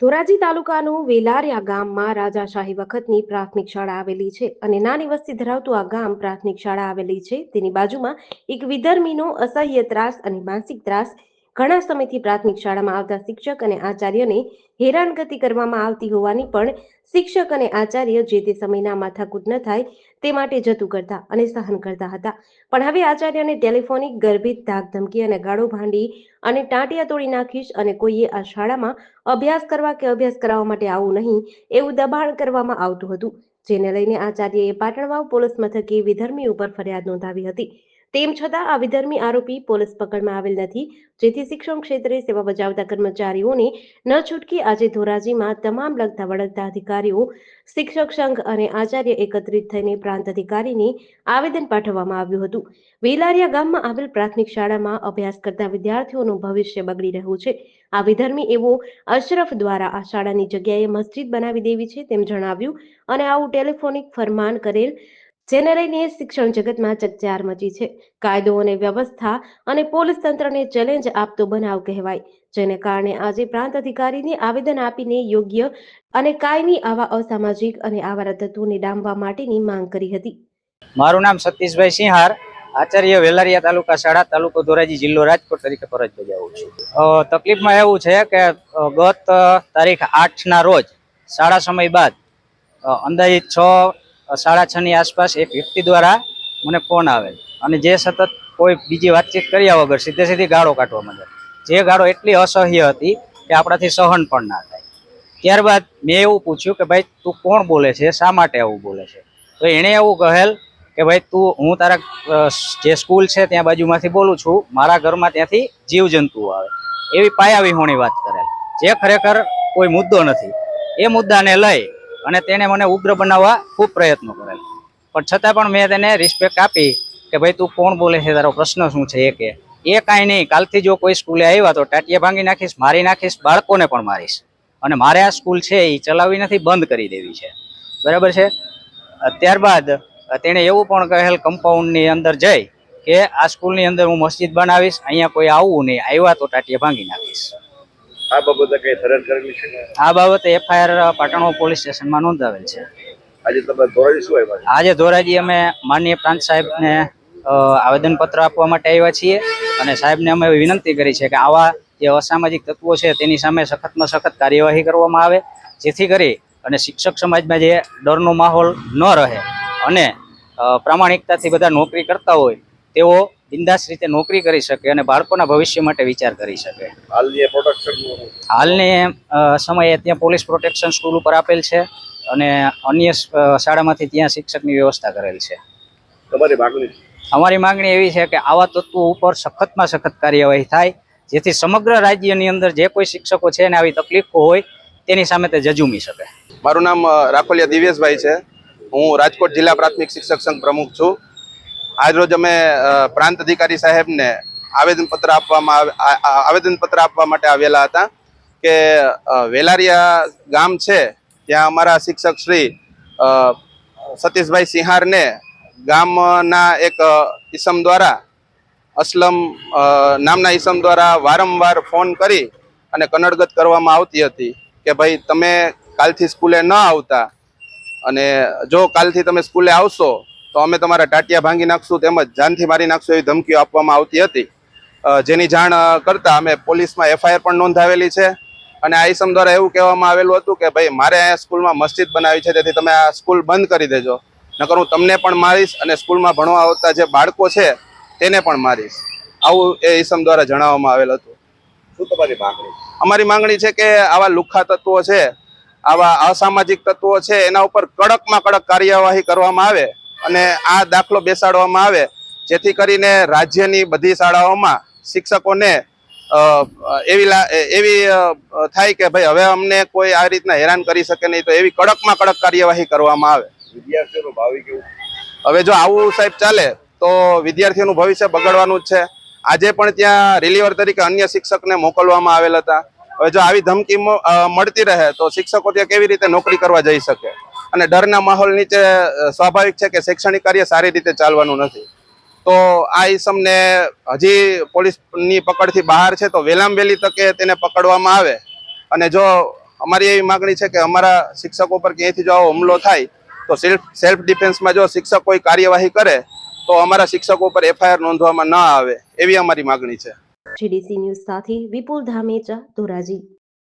ધોરાજી તાલુકાનું વેલારિયા ગામમાં રાજાશાહી વખતની પ્રાથમિક શાળા આવેલી છે અને નાની વસ્તી ધરાવતું આ ગામ પ્રાથમિક શાળા આવેલી છે. તેની બાજુમાં એક વિધર્મીનો અસહ્ય ત્રાસ અને માનસિક ત્રાસ ઘણા સમયથી પ્રાથમિક શાળામાં આવતા શિક્ષક અને આચાર્યને હેરાનગતિ કરવામાં આવતી હોવાની પણ શિક્ષક અને આચાર્ય જે તે સમયના માથાકૂટ ન થાય તે માટે જતું કરતા અને સહન કરતા હતા. પણ હવે આચાર્યને ટેલિફોનિક ગર્ભિત ધાક ધમકી અને ગાળો ભાંડી અને ટાંટિયા તોડી નાખીશ અને કોઈએ આ શાળામાં અભ્યાસ કરવા કે અભ્યાસ કરાવવા માટે આવું નહીં એવું દબાણ કરવામાં આવતું હતું, જેને લઈને આચાર્યએ પાટણવાવ પોલીસ મથકે વિધર્મી ઉપર ફરિયાદ નોંધાવી હતી. તેમ છતાં આ વિધર્મી આરોપી પોલીસ પકડમાં આવેલ નથી. જેથી શિક્ષણ ક્ષેત્રે સેવા બજાવતા કર્મચારીઓને ન છૂટકી આજે ધોરાજીમાં તમામ લગતા વળગતા અધિકારીઓ, શિક્ષક સંઘ અને આચાર્ય એકત્રિત થઈને પ્રાંત અધિકારીને આવેદન પાઠવવામાં આવ્યું હતું. વેલારિયા ગામમાં આવેલ પ્રાથમિક શાળામાં અભ્યાસ કરતા વિદ્યાર્થીઓનું ભવિષ્ય બગડી રહ્યું છે. આ વિધર્મી એવો અશરફ દ્વારા આ શાળાની જગ્યાએ મસ્જિદ બનાવી દેવી છે તેમ જણાવ્યું અને આવું ટેલિફોનિક ફરમાન કરેલ જેને લઈને શિક્ષણ જગતમાં ચકચાર મચી છે. કાયદો અને વ્યવસ્થા અને પોલીસ તંત્રને ચેલેન્જ આપતો બનાવ કહેવાય, જેને કારણે આજે પ્રાંત અધિકારીને આવેદન આપીને યોગ્ય અને કાયમી આવા અસામાજિક અને આવા તત્વોને ડામવા માટેની માંગ કરી હતી. મારું નામ સતીશભાઈ સિંહાર, આચાર્ય વેલારિયા તાલુકા શાળા, તાલુકો ધોરાજી જિલ્લો રાજકોટ તરીકે ફરજ બજાવું છું. તકલીફમાં એવું છે કે ગત તારીખ આઠના રોજ, શાળા સમય બાદ અંદાજિત છ સાડા છ ની આસપાસ એક વ્યક્તિ દ્વારા મને ફોન આવેલ અને જે સતત કોઈ બીજી વાતચીત કર્યા વગર સીધે સીધી ગાળો કાઢવા માંડે જે ગાળો એટલી અસહ્ય હતી કે આપણાથી સહન પણ ના થાય. ત્યારબાદ મેં એવું પૂછ્યું કે ભાઈ, તું કોણ બોલે છે? શા માટે આવું બોલે છે? તો એણે એવું કહેલ કે, ભાઈ, તું, હું તારા જે સ્કૂલ છે ત્યાં બાજુમાંથી બોલું છું. મારા ઘરમાં ત્યાંથી જીવજંતુઓ આવે. એવી પાયા વિહોણી વાત કરેલ. જે ખરેખર કોઈ મુદ્દો નથી. એ મુદ્દાને લઈ અને તેને મને ઉગ્ર બનાવવા ખૂબ પ્રયત્નો કરેલ. પણ છતાં પણ મેં તેને રિસ્પેક્ટ આપી કે ભાઈ તું કોણ બોલે છે? તારો પ્રશ્ન શું છે? એ કે, એ કાંઈ નહીં, કાલથી જો કોઈ સ્કૂલે આવ્યા તો ટાટિયા ભાંગી નાખીશ, મારી નાખીશ, બાળકોને પણ મારીશ. અને મારે આ સ્કૂલ છે એ ચલાવી નથી, બંધ કરી દેવી છે. બરાબર છે? ત્યારબાદ, તેણે એવું પણ કહેલ કમ્પાઉન્ડની અંદર જઈ કે, આ સ્કૂલની અંદર હું મસ્જિદ બનાવીશ, અહીંયા કોઈ આવવું નહીં, આવ્યા તો ટાટિયા ભાંગી નાખીશ. આ બાબતે કઈ ફરિયાદ કરેલી છે આ બાબતે એફઆઈઆર પાટણો પોલીસ સ્ટેશનમાં નોંધાવેલ છે. આજે તમે ધોરાજી શું આવ્યા આજે ધોરાજી અમે માનનીય પ્રાંત સાહેબને આવેદનપત્ર આપવા માટે આવ્યા છીએ અને સાહેબને અમે વિનંતી કરી છે કે આવા જે અસામાજિક તત્વો છે તેની સામે સખતમાં સખત કાર્યવાહી કરવામાં આવે જેથી કરી અને શિક્ષક સમાજમાં જે ડરનો માહોલ ન રહે અને પ્રામાણિકતાથી બધા નોકરી કરતા હોય તેઓ બિંદાસ રીતે નોકરી કરી શકે અને બાળકોના ભવિષ્ય માટે વિચાર કરી શકે. હાલની પ્રોટેક્શન હાલની સમયે ત્યાં પોલીસ પ્રોટેક્શન સ્કૂલ ઉપર આપેલ છે અને અન્ય શાળામાંથી ત્યાં શિક્ષકની વ્યવસ્થા કરેલ છે. તમારી માગણી અમારી માંગણી એવી છે કે આવા તત્વો ઉપર સખતમાં સખત કાર્યવાહી થાય જેથી સમગ્ર રાજ્યની અંદર જે કોઈ શિક્ષકો છે અને આવી તકલીફો હોય તેની સામે તે જજુમી શકે. મારું નામ રાખોલિયા દિવ્યેશભાઈ છે. હું રાજકોટ જિલ્લા પ્રાથમિક શિક્ષક સંઘ પ્રમુખ છું. આજરોજ અમે પ્રાંત અધિકારી સાહેબને આવેદનપત્ર આપવામાં આવેદનપત્ર આપવા માટે આવેલા હતા કે વેલારિયા ગામ છે, ત્યાં અમારા શિક્ષક શ્રી સતીશભાઈ સિંહારને ગામના એક ઈસમ દ્વારા, અસલમ નામના ઈસમ દ્વારા વારંવાર ફોન કરી અને કનડગત કરવામાં આવતી હતી કે ભાઈ તમે કાલથી સ્કૂલે ન આવતા અને જો કાલથી તમે સ્કૂલે આવશો તો અમે તમારા ટાટિયા ભાંગી નાખશું તેમજ જાનથી મારી નાખશું એવી ધમકીઓ આપવામાં આવતી હતી. જેની જાણ કરતા અમે પોલીસમાં એફઆઈઆર પણ નોંધાવેલી છે. અને આ ઈસમ દ્વારા એવું કહેવામાં આવેલું હતું કે ભાઈ મારે અહીંયા સ્કૂલમાં મસ્જિદ બનાવી છે તેથી તમે આ સ્કૂલ બંધ કરી દેજો. નકર હું તમને પણ મારીશ અને સ્કૂલમાં ભણવા આવતા જે બાળકો છે તેને પણ મારીશ. આવું એ ઈસમ દ્વારા જણાવવામાં આવેલ હતું. શું તમારી માંગણી? અમારી માંગણી છે કે આવા લુખ્ખા તત્વો છે આવા અસામાજિક તત્વો છે એના ઉપર કડકમાં કડક કાર્યવાહી કરવામાં આવે. અને આ દાખલો બેસાડવામાં આવે જેથી કરીને રાજ્યની બધી શાળાઓમાં શિક્ષકોને એવી એવી થાય કે ભાઈ હવે અમને કોઈ આ રીતના હેરાન કરી શકે નહીં તો એવી કડકમાં કડક કાર્યવાહી કરવામાં આવે. વિદ્યાર્થીઓનું ભાવિ કેવું? હવે જો આવું સાહેબ ચાલે તો વિદ્યાર્થીઓનું ભવિષ્ય બગડવાનું જ છે. આજે પણ ત્યાં રિલીવર તરીકે અન્ય શિક્ષકને મોકલવામાં આવેલ હતા. હવે જો આવી ધમકી મળતી રહે તો શિક્ષકો ત્યાં કેવી રીતે નોકરી કરવા જઈ શકે? અને ડરના માહોલ નીચે સ્વાભાવિક છે કે શૈક્ષણિક કાર્ય સારી રીતે ચાલવાનું નથી. તો આ ઈસમને હજી પોલીસની પકડથી બહાર છે, તો વહેલામ વહેલી તકે તેને પકડવામાં આવે. અને જો અમારી એવી માગણી છે કે અમારા શિક્ષકો પર ક્યાંયથી જો આવો હુમલો થાય, તો સેલ્ફ સેલ્ફ ડિફેન્સમાં જો શિક્ષક કોઈ કાર્યવાહી કરે, તો અમારા શિક્ષકો પર એફઆઈઆર નોંધવામાં ન આવે, એવી અમારી માગણી છે. જીડીસી ન્યૂઝ સાથે વિપુલ ધામેચા ધોરાજી.